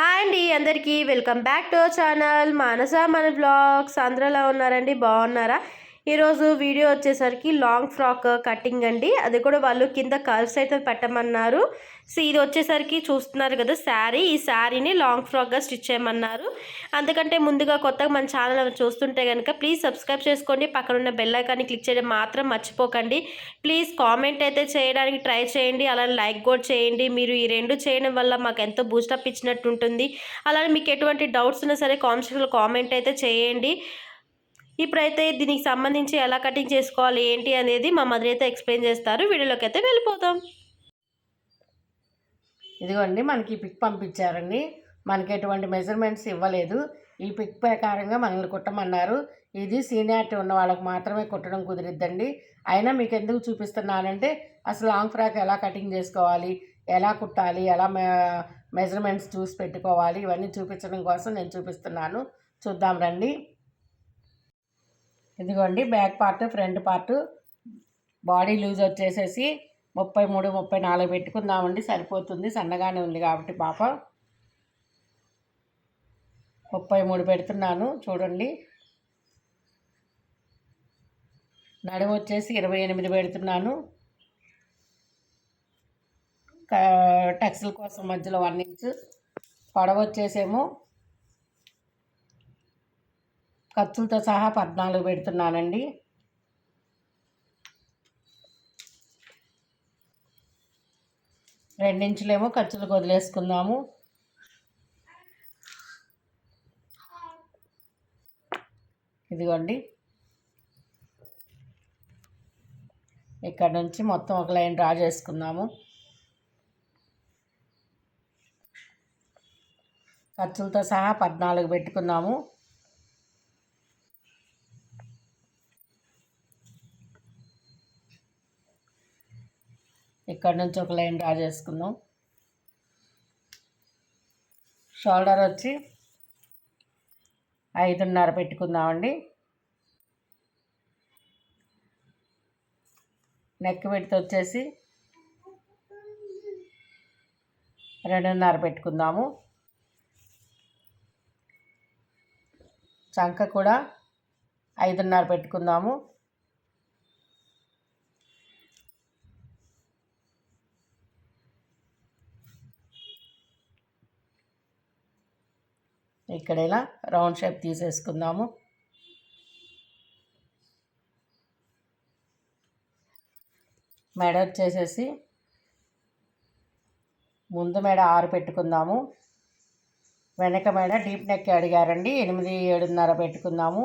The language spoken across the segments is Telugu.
హాయ్ అండి అందరికీ. Welcome back to channel Manasa Manu blogs. ఆంధ్రలో ఉన్నారండి? బాగున్నారా? ఈరోజు వీడియో వచ్చేసరికి లాంగ్ ఫ్రాక్ కటింగ్ అండి. అది కూడా వాళ్ళు కింద కర్వ్స్ అయితే పెట్టమన్నారు. సో ఇది వచ్చేసరికి చూస్తున్నారు కదా శారీ. ఈ శారీని లాంగ్ ఫ్రాక్గా స్టిచ్ చేయమన్నారు. అందుకంటే ముందుగా కొత్తగా మన ఛానల్ చూస్తుంటే కనుక ప్లీజ్ సబ్స్క్రైబ్ చేసుకోండి. పక్కన ఉన్న బెల్ ఐకాన్ని క్లిక్ చేయడం మాత్రం మర్చిపోకండి. ప్లీజ్ కామెంట్ అయితే చేయడానికి ట్రై చేయండి. అలానే లైక్ కూడా చేయండి. మీరు ఈ రెండు చేయడం వల్ల మాకు ఎంతో బూస్టప్ ఇచ్చినట్టు ఉంటుంది అలానే మీకు ఎటువంటి డౌట్స్ ఉన్నా సరే కామెంట్ కామెంట్ అయితే చేయండి. ఇప్పుడైతే దీనికి సంబంధించి ఎలా కటింగ్ చేసుకోవాలి ఏంటి అనేది మా మదర్ అయితే ఎక్స్ప్లెయిన్ చేస్తారు. వీడియోలోకి అయితే వెళ్ళిపోతాం ఇదిగోండి మనకి ఈ పిక్ పంపించారండి. మనకి ఎటువంటి మెజర్మెంట్స్ ఇవ్వలేదు. ఈ పిక్ ప్రకారంగా మనల్ని కుట్టమన్నారు. ఇది సీనియారిటీ ఉన్న వాళ్ళకి మాత్రమే కుట్టడం కుదిరిద్దండి. అయినా మీకు ఎందుకు చూపిస్తున్నానంటే అసలు లాంగ్ ఫ్రాక్ ఎలా కటింగ్ చేసుకోవాలి ఎలా కుట్టాలి ఎలా మెజర్మెంట్స్ చూసి పెట్టుకోవాలి ఇవన్నీ చూపించడం కోసం నేను చూపిస్తున్నాను. చూద్దాం రండి. ఇదిగోండి back part front part body loose వచ్చేసేసి ముప్పై మూడు ముప్పై నాలుగు పెట్టుకుందామండి సరిపోతుంది. సన్నగానే ఉంది కాబట్టి పాప. ముప్పై మూడు పెడుతున్నాను చూడండి. నడుము వచ్చేసి ఇరవై ఎనిమిది పెడుతున్నాను. టెక్స్ల కోసం మధ్యలో వన్ ఇంచ్. పొడవ వచ్చేసేమో ఖర్చులతో సహా పద్నాలుగు పెడుతున్నానండి. రెండించులేమో ఖర్చులకు వదిలేసుకుందాము ఇదిగోండి. ఇక్కడ నుంచి మొత్తం ఒక లైన్ డ్రా చేసుకుందాము. ఖర్చులతో సహా పద్నాలుగు పెట్టుకుందాము. ఇక్కడ నుంచి ఒక లైన్ డ్రా చేసుకుందాం. షోల్డర్ వచ్చి ఐదున్నర పెట్టుకుందామండి. నెక్ పెడితే వచ్చేసి రెండున్నర పెట్టుకుందాము. చంక కూడా ఐదున్నర పెట్టుకుందాము. ఇక్కడ ఇలా రౌండ్ షేప్ తీసేసుకుందాము. మెడ వచ్చేసేసి ముందు మెడ ఆరు పెట్టుకుందాము. వెనక మెడ డీప్ నెక్ అడిగారండి ఎనిమిది ఏడున్నర పెట్టుకుందాము.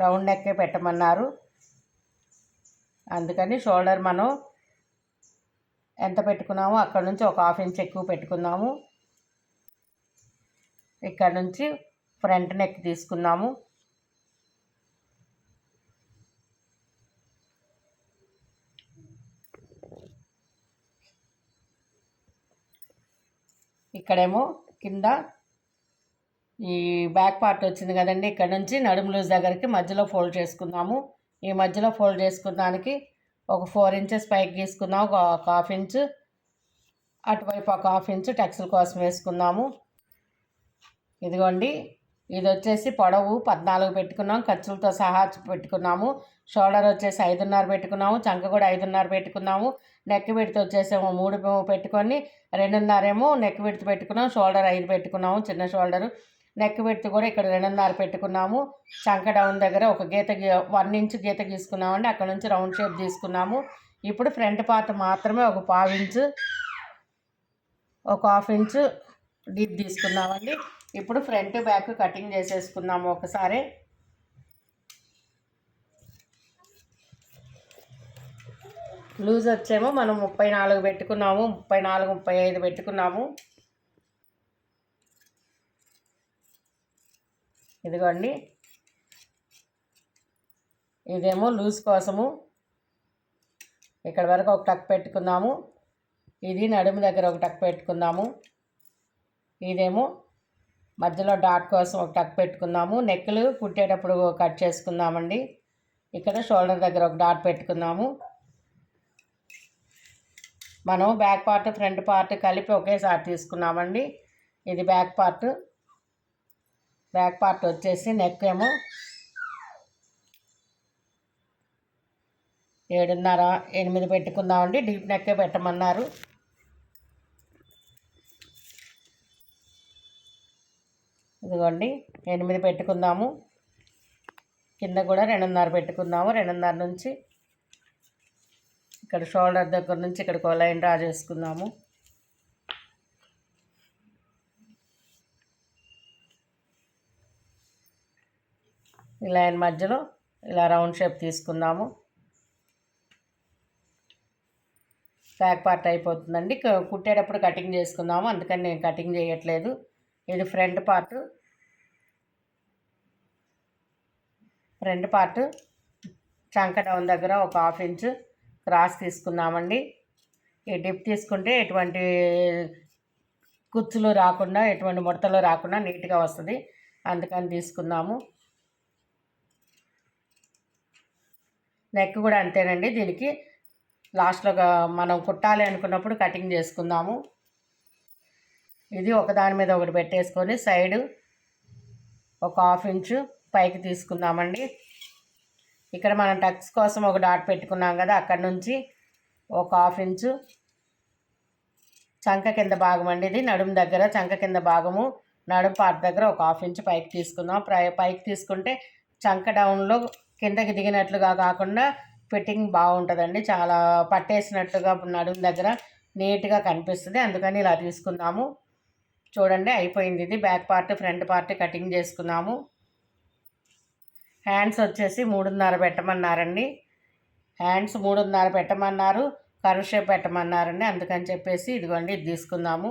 రౌండ్ నెక్కే పెట్టమన్నారు. అందుకని షోల్డర్ మనం ఎంత పెట్టుకున్నామో అక్కడ నుంచి ఒక హాఫ్ ఇంచ్ ఎక్కువ పెట్టుకుందాము. ఇక్కడ నుంచి ఫ్రంట్ నెక్ తీసుకున్నాము ఇక్కడేమో కింద ఈ బ్యాక్ పార్ట్ వచ్చింది కదండి ఇక్కడ నుంచి నడుము లూజ్ దగ్గరికి మధ్యలో ఫోల్డ్ చేసుకుందాము. ఈ మధ్యలో ఫోల్డ్ చేసుకున్నానికి ఒక ఫోర్ ఇంచెస్ పైకి తీసుకుందాం ఒక హాఫ్ ఇంచ్. అటువైపు ఒక హాఫ్ ఇంచ్ టెక్స్ల కోసం వేసుకుందాము. ఇదిగోండి ఇది వచ్చేసి పొడవు పద్నాలుగు పెట్టుకున్నాం ఖర్చులతో సహా పెట్టుకున్నాము. షోల్డర్ వచ్చేసి ఐదున్నర పెట్టుకున్నాము చంక కూడా ఐదున్నర పెట్టుకున్నాము. నెక్ విడత వచ్చేసేమో మూడు పెట్టుకొని రెండున్నరేమో నెక్ విడత పెట్టుకున్నాం షోల్డర్ ఐదు పెట్టుకున్నాము చిన్న షోల్డరు. నెక్ విడత కూడా ఇక్కడ రెండున్నర పెట్టుకున్నాము. చంక డౌన్ దగ్గర ఒక గీత వన్ ఇంచ్ గీత గీసుకున్నామండి అక్కడ నుంచి రౌండ్ షేప్ తీసుకున్నాము. ఇప్పుడు ఫ్రంట్ పార్ట్ మాత్రమే ఒక పావు ఇంచు ఒక హాఫ్ ఇంచు డీప్ తీసుకున్నామండి. ఇప్పుడు ఫ్రంట్ బ్యాక్ కటింగ్ చేసేసుకున్నాము ఒకసారి. లూజ్ వచ్చేమో మనం ముప్పై నాలుగు పెట్టుకున్నాము ముప్పై నాలుగు ముప్పై ఐదు పెట్టుకున్నాము. ఇదిగోండి. ఇదేమో లూజ్ కోసము. ఇక్కడ వరకు ఒక టక్ పెట్టుకుందాము ఇది నడుము దగ్గర ఒక టక్ పెట్టుకుందాము ఇదేమో మధ్యలో డాట్ కోసం ఒక టక్ పెట్టుకుందాము. నెక్లు కుట్టేటప్పుడు కట్ చేసుకుందామండి. ఇక్కడ షోల్డర్ దగ్గర ఒక డాట్ పెట్టుకుందాము. మనం బ్యాక్ పార్ట్ ఫ్రంట్ పార్ట్ కలిపి ఒకేసారి తీసుకున్నామండి. ఇది బ్యాక్ పార్ట్. బ్యాక్ పార్ట్ వచ్చేసి నెక్ ఏమో ఏడున్నర ఎనిమిది పెట్టుకుందామండి. డీప్ నెక్కే పెట్టమన్నారు. ఇదిగోండి ఎనిమిది పెట్టుకుందాము. కింద కూడా రెండున్నర పెట్టుకుందాము. రెండున్నర నుంచి ఇక్కడ షోల్డర్ దగ్గర నుంచి ఇక్కడికి ఒక లైన్ డ్రా చేసుకుందాము ఈ లైన్ మధ్యలో ఇలా రౌండ్ షేప్ తీసుకుందాము. బ్యాక్ పార్ట్ అయిపోతుందండి. క- కుట్టేటప్పుడు కటింగ్ చేసుకుందాము. అందుకని నేను కటింగ్ చేయట్లేదు. ఇది ఫ్రంట్ పార్ట్. ఫ్రంట్ పార్ట్ చంక డౌన్ దగ్గర ఒక హాఫ్ ఇంచ్ క్రాస్ తీసుకున్నామండి. ఈ డిప్ తీసుకుంటే ఎటువంటి కుచ్చులు రాకుండా ఎటువంటి ముడతలు రాకుండా నీట్గా వస్తుంది. అందుకని తీసుకున్నాము. నెక్ కూడా అంతేనండి. దీనికి లాస్ట్లో మనం కుట్టాలి అనుకున్నప్పుడు కటింగ్ చేసుకుందాము. ఇది ఒకదాని మీద ఒకటి పెట్టేసుకొని సైడ్ ఒక హాఫ్ ఇంచు పైకి తీసుకుందామండి. ఇక్కడ మనం టక్స్ కోసం ఒక డాట్ పెట్టుకున్నాం కదా అక్కడ నుంచి ఒక హాఫ్ ఇంచు చంక కింద భాగం అండి ఇది. నడుము దగ్గర చంక కింద భాగము నడుము పార్ట్ దగ్గర ఒక హాఫ్ ఇంచ్ పైకి తీసుకుందాం. పైకి తీసుకుంటే చంక డౌన్లో కిందకి దిగినట్లుగా కాకుండా ఫిట్టింగ్ బాగుంటుందండి. చాలా పట్టేసినట్లుగా నడుము దగ్గర నీట్గా కనిపిస్తుంది. అందుకని ఇలా తీసుకుందాము. చూడండి అయిపోయింది ఇది. Back part front part cutting చేసుకున్నాము. హ్యాండ్స్ వచ్చేసి మూడున్నర పెట్టమన్నారండి. హ్యాండ్స్ మూడున్నర పెట్టమన్నారు కర్వ్ షేప్ పెట్టమన్నారండి. అందుకని చెప్పేసి ఇదిగోండి ఇది తీసుకుందాము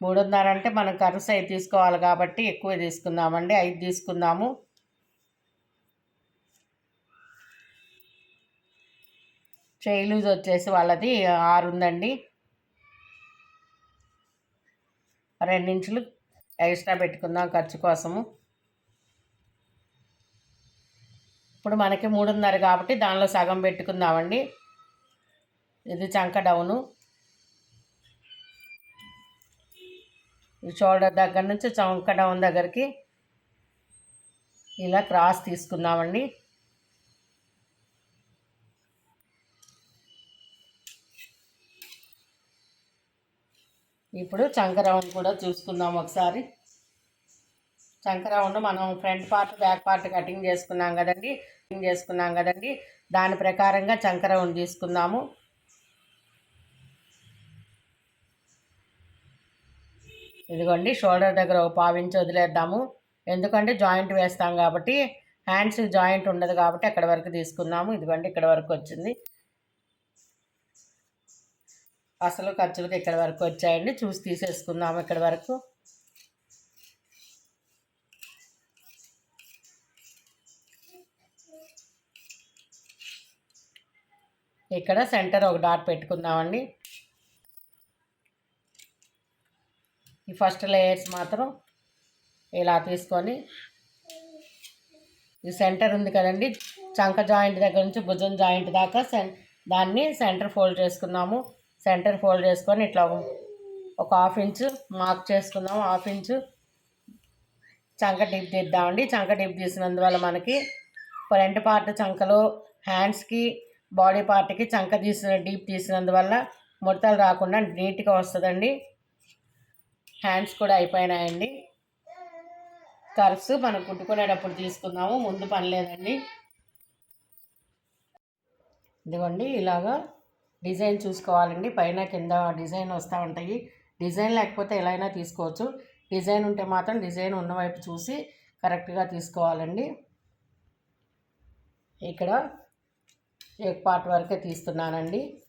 మూడున్నర అంటే మనం కరువు సైజ్ తీసుకోవాలి కాబట్టి ఎక్కువ తీసుకుందామండి ఐదు తీసుకుందాము చేయి లూజ్ వచ్చేసి వాళ్ళది ఆరు ఉందండి రెండించులు ఎక్స్ట్రా పెట్టుకుందాం ఖర్చు కోసము. ఇప్పుడు మనకి మూడున్నర కాబట్టి దానిలో సగం పెట్టుకుందామండి. ఇది చంక డౌను. ఈ షోల్డర్ దగ్గర నుంచి చంక డౌన్ దగ్గరికి ఇలా క్రాస్ తీసుకుందామండి. ఇప్పుడు చంకరౌండ్ కూడా చూసుకుందాం ఒకసారి. చంక మనం front part back part cutting చేసుకున్నాం కదండి. కటింగ్ చేసుకున్నాం కదండి. దాని ప్రకారంగా చంక తీసుకుందాము. ఇదిగోండి షోల్డర్ దగ్గర ఒక పావించి వదిలేద్దాము. ఎందుకంటే జాయింట్ వేస్తాం కాబట్టి హ్యాండ్స్ జాయింట్ ఉండదు కాబట్టి అక్కడ వరకు తీసుకుందాము. ఇదిగోండి ఇక్కడ వరకు వచ్చింది. అసలు ఖర్చులకు ఇక్కడ వరకు వచ్చాయండి? చూసి తీసేసుకుందాం ఇక్కడ వరకు. ఇక్కడ సెంటర్ ఒక డాట్ పెట్టుకుందామండి. ఈ ఫస్ట్ లేయర్స్ మాత్రం ఇలా తీసుకొని ఈ సెంటర్ ఉంది కదండి. చంక జాయింట్ దగ్గర నుంచి భుజం జాయింట్ దాకా సెన్ దాన్ని సెంటర్ ఫోల్డ్ చేసుకున్నాము. సెంటర్ ఫోల్డ్ చేసుకొని ఇట్లా ఒక హాఫ్ ఇంచు మార్క్ చేసుకుందాము హాఫ్ ఇంచు. చంక డిప్ తీద్దామండి. చంక డిప్ తీసినందువల్ల మనకి ఫ్రంట్ పార్ట్ చంకలో హ్యాండ్స్కి బాడీ పార్ట్కి చంక తీసిన డీప్ తీసినందువల్ల ముడతలు రాకుండా నీట్గా వస్తుందండి. హ్యాండ్స్ కూడా అయిపోయినాయండి. కర్వ్స్ మనం కుట్టుకునేటప్పుడు తీసుకుందాము. ముందు పని లేదండి. ఇదిగోండి ఇలాగా డిజైన్ చూసుకోవాలండి. పైన కింద డిజైన్ వస్తూ ఉంటాయి. డిజైన్ లేకపోతే ఎలా అయినా తీసుకోవచ్చు. డిజైన్ ఉంటే మాత్రం డిజైన్ ఉన్నవైపు చూసి కరెక్ట్గా తీసుకోవాలండి. ఇక్కడ ఎగ్ పార్ట్ వరకే తీస్తున్నానండి.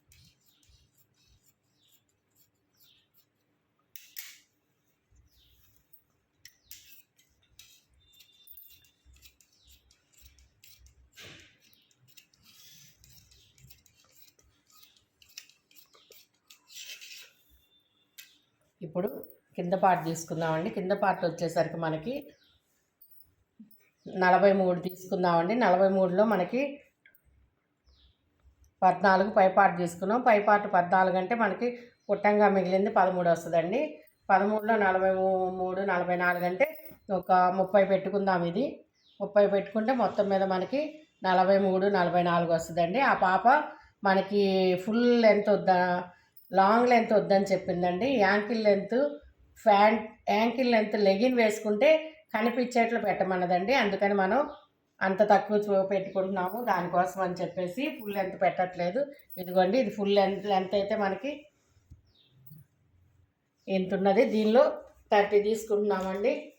ఇప్పుడు కింద పార్ట్ తీసుకుందామండి. కింద పార్ట్ వచ్చేసరికి మనకి నలభై మూడు తీసుకుందామండి. నలభై మూడులో మనకి పద్నాలుగు పైపాటు తీసుకున్నాం. పైపాటు పద్నాలుగు అంటే మనకి పుట్టంగా మిగిలింది పదమూడు వస్తుందండి. పదమూడులో నలభై మూడు నలభై నాలుగు అంటే ఒక ముప్పై పెట్టుకుందాం ఇది. ముప్పై పెట్టుకుంటే మొత్తం మీద మనకి నలభై మూడు నలభై నాలుగు వస్తుందండి. ఆ పాప మనకి ఫుల్ లెంత్ వద్దా లాంగ్ లెంత్ వద్దని చెప్పిందండి. Ankle length pant ankle length legging వేసుకుంటే కనిపించేట్లు పెట్టమన్నదండి. అందుకని మనం అంత తక్కువ చూ- పెట్టుకుంటున్నాము దానికోసం అని చెప్పేసి ఫుల్ లెంత్ పెట్టట్లేదు. ఇదిగోండి ఇది ఫుల్ లెంత్ లెంత్ అయితే మనకి ఎంత ఉన్నది దీనిలో థర్టీ తీసుకుంటున్నామండి.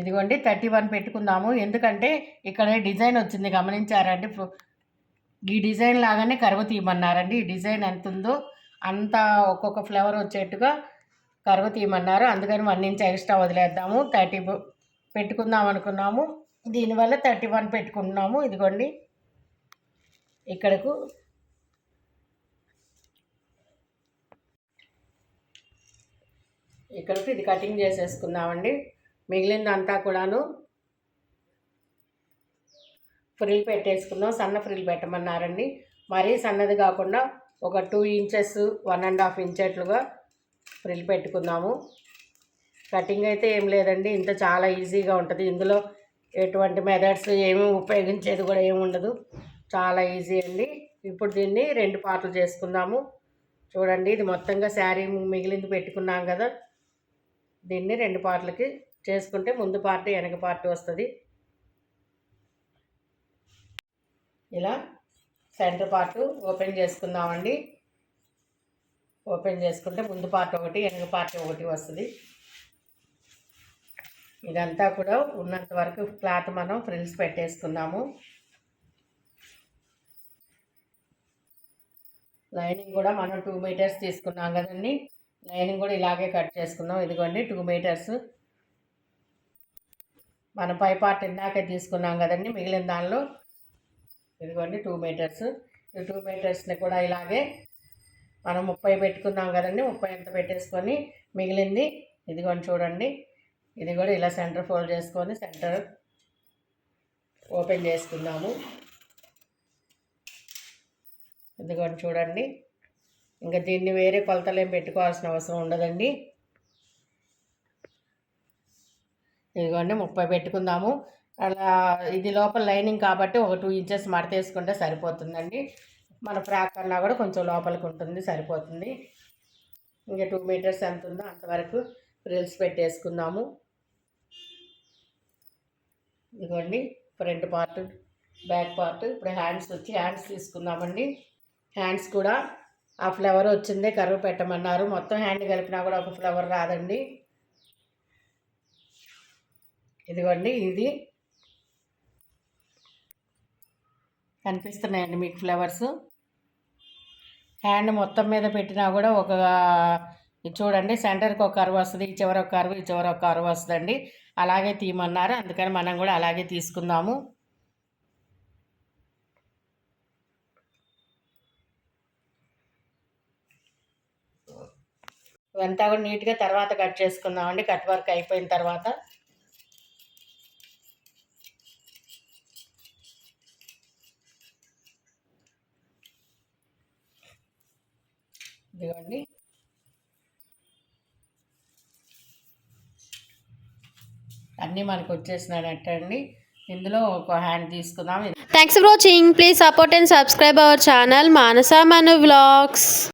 ఇదిగోండి థర్టీ వన్ పెట్టుకుందాము. ఎందుకంటే ఇక్కడ డిజైన్ వచ్చింది గమనించారండి. ఈ డిజైన్ లాగానే కరువు తీయమన్నారండి. ఈ డిజైన్ ఎంత ఉందో అంత ఒక్కొక్క ఫ్లేవర్ వచ్చేట్టుగా కరువు తీయమన్నారు. అందుకని వన్ ఇంచ్ ఎక్స్ట్రా వదిలేద్దాము. థర్టీ పెట్టుకుందాం అనుకున్నాము. దీనివల్ల థర్టీ వన్ పెట్టుకుంటున్నాము. ఇదిగోండి. ఇక్కడకు ఇక్కడికి ఇది కటింగ్ చేసేసుకుందామండి. మిగిలిందంతా కూడాను ఫ్రిల్ పెట్టేసుకుందాం సన్న ఫ్రిల్ పెట్టమన్నారండి. మరీ సన్నది కాకుండా ఒక two inches one and half ఇంచెట్లుగా frill పెట్టుకుందాము కటింగ్ అయితే ఏం లేదండి. ఇంత చాలా ఈజీగా ఉంటుంది. ఇందులో ఎటువంటి మెథడ్స్ ఏమి ఉపయోగించేది కూడా ఏమి ఉండదు. చాలా ఈజీ అండి. ఇప్పుడు దీన్ని రెండు పార్ట్లు చేసుకుందాము. చూడండి ఇది మొత్తంగా శారీ మిగిలింది పెట్టుకున్నాం కదా. దీన్ని రెండు పార్ట్లకి చేసుకుంటే ముందు పార్ట్ వెనక పార్ట్ వస్తుంది. ఇలా సెంటర్ పార్ట్ ఓపెన్ చేసుకుందామండి. ఓపెన్ చేసుకుంటే ముందు పార్ట్ ఒకటి వెనక పార్ట్ ఒకటి వస్తుంది. ఇదంతా కూడా ఉన్నంత వరకు క్లాత్ మనం ఫ్రిల్స్ పెట్టేసుకుందాము. లైనింగ్ కూడా మనం టూ మీటర్స్ తీసుకున్నాం కదండి. లైనింగ్ కూడా ఇలాగే కట్ చేసుకుందాం. ఇదిగోండి టూ మీటర్స్. మన పై పార్ట్ ఇందాకే తీసుకున్నాం కదండి మిగిలిన దానిలో ఇదిగోండి టూ మీటర్స్ ఈ టూ మీటర్స్ని కూడా ఇలాగే మనం ముప్పై పెట్టుకున్నాం కదండి ముప్పై ఎంత పెట్టేసుకొని మిగిలింది. ఇదిగోండి చూడండి ఇది కూడా ఇలా సెంటర్ ఫోల్డ్ చేసుకొని సెంటర్ ఓపెన్ చేసుకుందాము. ఇదిగోండి చూడండి ఇంకా దీన్ని వేరే కొలతలు ఏం పెట్టుకోవాల్సిన అవసరం ఉండదండి. ఇదిగోండి ముప్పై పెట్టుకుందాము. అలా ఇది లోపల లైనింగ్ కాబట్టి ఒక టూ ఇంచెస్ మడతేసుకుంటే సరిపోతుందండి. మన ఫ్రాక్ అన్నా కూడా కొంచెం లోపలికి ఉంటుంది సరిపోతుంది. ఇంకా టూ మీటర్స్ ఎంత ఉందో అంతవరకు రిల్స్ పెట్టేసుకుందాము. ఇదిగోండి ఫ్రంట్ పార్ట్ బ్యాక్ పార్ట్ ఇప్పుడు హ్యాండ్స్ వచ్చి హ్యాండ్స్ తీసుకుందామండి. హ్యాండ్స్ కూడా ఆ ఫ్లవర్ వచ్చిందే కరువు పెట్టమన్నారు. మొత్తం హ్యాండ్ కలిపినా కూడా ఒక ఫ్లవర్ రాదండి. ఇదిగోండి ఇది. కనిపిస్తున్నాయండి మీకు ఫ్లవర్స్. హ్యాండ్ మొత్తం మీద పెట్టినా కూడా ఒక ఇది చూడండి సెంటర్కి ఒక కరువు వస్తుంది ఈ చివర ఒక కరువు ఈ చివర ఒక కరువు వస్తుందండి. అలాగే తీయమన్నారు అందుకని మనం కూడా అలాగే తీసుకుందాము. ఇవంతా కూడా నీట్గా తర్వాత కట్ చేసుకుందామండి కట్ వర్క్ అయిపోయిన తర్వాత. ఇదిగోండి. అన్నీ మనకు వచ్చేసినట్ట అండి. ఇందులో ఒక హ్యాండ్ తీసుకుందాం. Thanks for watching please support and subscribe our channel Manasa Manu blogs